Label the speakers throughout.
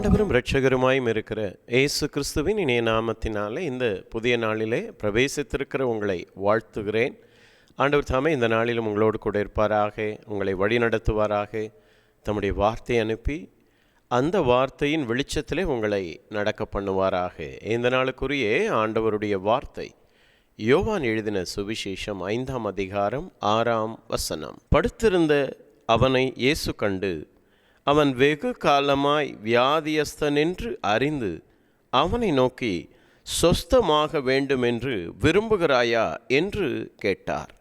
Speaker 1: ஆண்டவரும் இரட்சகருமாயும் இருக்கிற இயேசு கிறிஸ்துவின் இணைய நாமத்தினாலே இந்த புதிய நாளிலே பிரவேசித்திருக்கிற உங்களை வாழ்த்துகிறேன். ஆண்டவர் தாமே இந்த நாளிலும் உங்களோடு கூட இருப்பாராக உங்களை வழிநடத்துவாராக. தம்முடைய வார்த்தை அனுப்பி அந்த வார்த்தையின் வெளிச்சத்திலே உங்களை நடக்க பண்ணுவாராக. இந்த நாளுக்குரிய ஆண்டவருடைய வார்த்தை யோவான் எழுதின சுவிசேஷம் ஐந்தாம் அதிகாரம் ஆறாம் வசனம். படுத்திருந்த அவனை இயேசு கண்டு அவன் வெகு காலமாய் வியாதியஸ்தனென்று அறிந்து அவனை நோக்கி சொஸ்தமாக வேண்டுமென்று விரும்புகிறாயா? என்று கேட்டார்.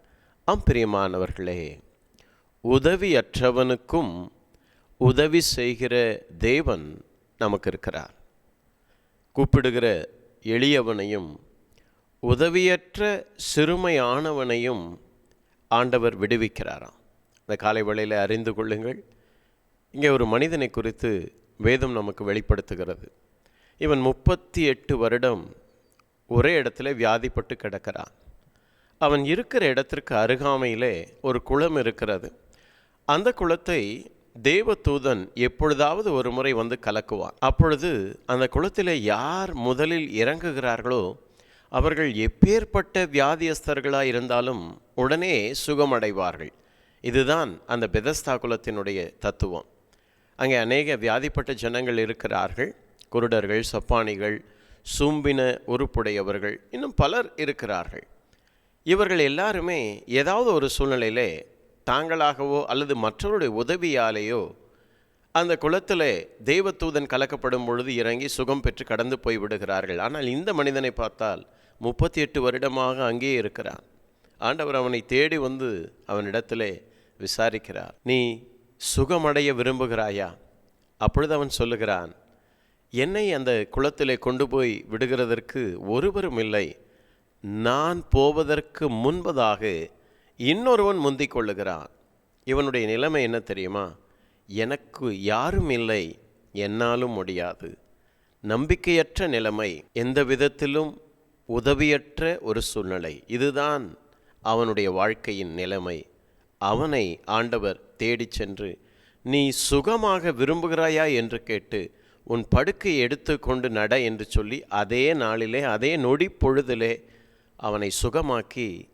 Speaker 1: அம்பிரியமானவர்களே உதவியற்றவனுக்கும் உதவி செய்கிற தேவன் நமக்கு இருக்கிறார் கூப்பிடுகிற எளியவனையும் உதவியற்ற சிறுமையானவனையும் ஆண்டவர் விடுவிக்கிறாராம். இந்த காலை வேளையில் அறிந்து கொள்ளுங்கள். இங்கே ஒரு மனிதனை குறித்து வேதம் நமக்கு வெளிப்படுத்துகிறது. இவன் முப்பத்தி எட்டு வருடம் ஒரே இடத்துல வியாதிப்பட்டு கிடக்கிறான். அவன் இருக்கிற இடத்திற்கு அருகாமையிலே ஒரு குளம் இருக்கிறது. அந்த குளத்தை தேவதூதன் எப்பொழுதாவது ஒரு முறை வந்து கலக்குவான். அப்பொழுது அந்த குளத்தில் யார் முதலில் இறங்குகிறார்களோ அவர்கள் எப்பேற்பட்ட வியாதியஸ்தர்களாக இருந்தாலும் உடனே சுகமடைவார்கள். இதுதான் அந்த பெதஸ்தா குலத்தினுடைய தத்துவம். அங்கே அநேக வியாதிப்பட்ட ஜனங்கள் இருக்கிறார்கள். குருடர்கள் சப்பானிகள் சூம்பின உறுப்புடையவர்கள் இன்னும் பலர் இருக்கிறார்கள். இவர்கள் எல்லாருமே ஏதாவது ஒரு சூழ்நிலையிலே தாங்களாகவோ அல்லது மற்றவருடைய உதவியாலேயோ அந்த குளத்தில் தெய்வத்தூதன் கலக்கப்படும் பொழுது இறங்கி சுகம் பெற்று கடந்து போய் விடுகிறார்கள். ஆனால் இந்த மனிதனை பார்த்தால் முப்பத்தி எட்டு வருடமாக அங்கேயே இருக்கிறான். ஆண்டவர் அவனை தேடி வந்து அவனிடத்திலே விசாரிக்கிறார். நீ சுகமடைய விரும்புகிறாயா? அப்பொழுது அவன் சொல்லுகிறான் என்னை அந்த குளத்திலே கொண்டு போய் விடுகிறதற்கு ஒருவரும் இல்லை. நான் போவதற்கு முன்பதாக இன்னொருவன் முந்திக் கொள்ளுகிறான். இவனுடைய நிலைமை என்ன தெரியுமா? எனக்கு யாரும் இல்லை என்னாலும் முடியாது. நம்பிக்கையற்ற நிலைமை எந்த விதத்திலும் உதவியற்ற ஒரு சூழ்நிலை. இதுதான் அவனுடைய வாழ்க்கையின் நிலைமை. அவனை ஆண்டவர் தேடிச் சென்று நீ சுகமாக விரும்புகிறாயா? என்று கேட்டு உன் படுக்கை எடுத்து கொண்டு நட என்று சொல்லி அதே நாளிலே அதே நொடி பொழுதிலே அவனை சுகமாக்கி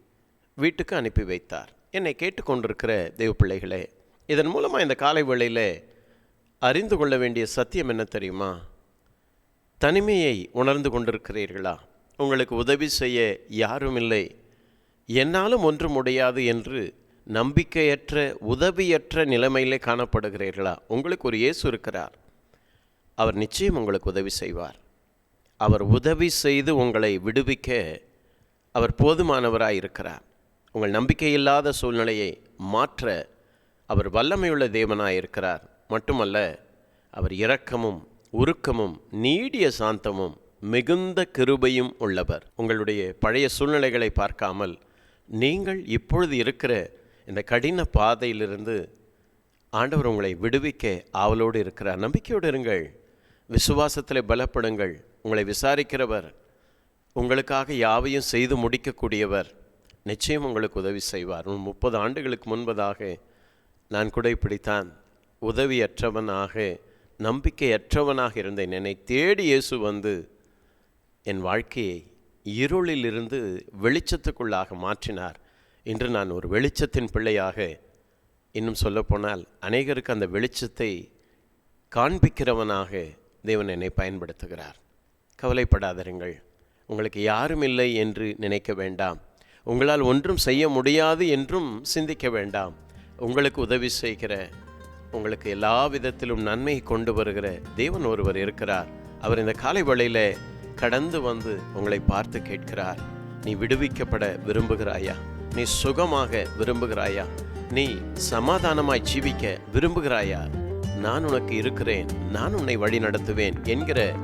Speaker 1: வீட்டுக்கு அனுப்பி வைத்தார். என்னை கேட்டுக்கொண்டிருக்கிற தெய்வ பிள்ளைகளே இதன் மூலமாக இந்த காலை வேளையில் அறிந்து கொள்ள வேண்டிய சத்தியம் என்ன தெரியுமா? தனிமையை உணர்ந்து கொண்டிருக்கிறீர்களா? உங்களுக்கு உதவி செய்ய யாரும் இல்லை. என்னாலும் ஒன்றும் முடியாது என்று நம்பிக்கையற்ற உதவியற்ற நிலைமையிலே காணப்படுகிறீர்களா? உங்களுக்கு ஒரு இயேசு இருக்கிறார். அவர் நிச்சயம் உங்களுக்கு உதவி செய்வார். அவர் உதவி செய்து உங்களை விடுவிக்க அவர் போதுமானவராக இருக்கிறார். உங்கள் நம்பிக்கையில்லாத சூழ்நிலையை மாற்ற அவர் வல்லமையுள்ள தேவனாக இருக்கிறார். மட்டுமல்ல அவர் இரக்கமும் உருக்கமும் நீடிய சாந்தமும் மிகுந்த கிருபையும் உள்ளவர். உங்களுடைய பழைய சூழ்நிலைகளை பார்க்காமல் நீங்கள் இப்பொழுது இருக்கிற இந்த கடின பாதையிலிருந்து ஆண்டவர் உங்களை விடுவிக்க ஆவலோடு இருக்கிறார். நம்பிக்கையோடு இருங்கள். விசுவாசத்தில் பலப்படுங்கள். உங்களை விசாரிக்கிறவர் உங்களுக்காக யாவையும் செய்து முடிக்கக்கூடியவர் நிச்சயம் உங்களுக்கு உதவி செய்வார். முப்பது ஆண்டுகளுக்கு முன்பதாக நான் கூட இப்படித்தான் உதவியற்றவனாக நம்பிக்கையற்றவனாக இருந்தேன். என்னை தேடி இயேசு வந்து என் வாழ்க்கையை இருளிலிருந்து வெளிச்சத்துக்குள்ளாக மாற்றினார். இன்று நான் ஒரு வெளிச்சத்தின் பிள்ளையாக இன்னும் சொல்லப்போனால் அநேகருக்கு அந்த வெளிச்சத்தை காண்பிக்கிறவனாக தேவன் என்னை பயன்படுத்துகிறார். கவலைப்படாதருங்கள். உங்களுக்கு யாரும் இல்லை என்று நினைக்க வேண்டாம். உங்களால் ஒன்றும் செய்ய முடியாது என்றும் சிந்திக்க வேண்டாம். உங்களுக்கு உதவி செய்கிற உங்களுக்கு எல்லா விதத்திலும் நன்மை கொண்டு வருகிற தேவன் ஒருவர் இருக்கிறார். அவர் இந்த காலை வழியில் கடந்து வந்து உங்களை பார்த்து கேட்கிறார். நீ விடுவிக்கப்பட விரும்புகிறாயா? நீ சுகமாக விரும்புகிறாயா? நீ சமாதானமாய் ஜீவிக்க விரும்புகிறாயா? நான் உனக்கு இருக்கிறேன் நான் உன்னை வழி நடத்துவேன் என்கிற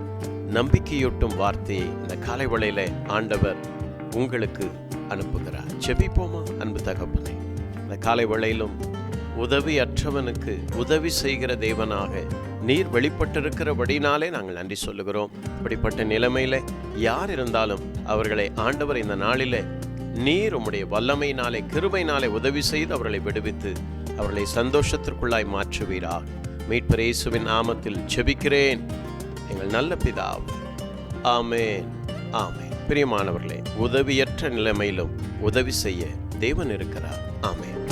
Speaker 1: நம்பிக்கையூட்டும் வார்த்தையை இந்த காலை வளையில ஆண்டவர் உங்களுக்கு அனுப்புகிறார். செபிப்போமா அன்பு தகப்பனே இந்த காலை வளையிலும் உதவி அற்றவனுக்கு உதவி செய்கிற தேவனாக நீர் வெளிப்பட்டிருக்கிறபடினாலே நாங்கள் நன்றி சொல்லுகிறோம். இப்படிப்பட்ட நிலைமையில யார் இருந்தாலும் அவர்களை ஆண்டவர் இந்த நாளில நீர் உம்முடைய வல்லமையினாலே கிருபையினாலே உதவி செய்து அவர்களை விடுவித்து அவர்களை சந்தோஷத்திற்குள்ளாய் மாற்றுவீரா. மீட்பர் இயேசுவின் நாமத்தில் ஜெபிக்கிறேன். எங்கள் நல்ல பிதாவே ஆமேன் ஆமேன். பிரியமானவர்களே உதவியற்ற நிலைமையிலும் உதவி செய்ய தேவன் இருக்கிறார். ஆமேன்.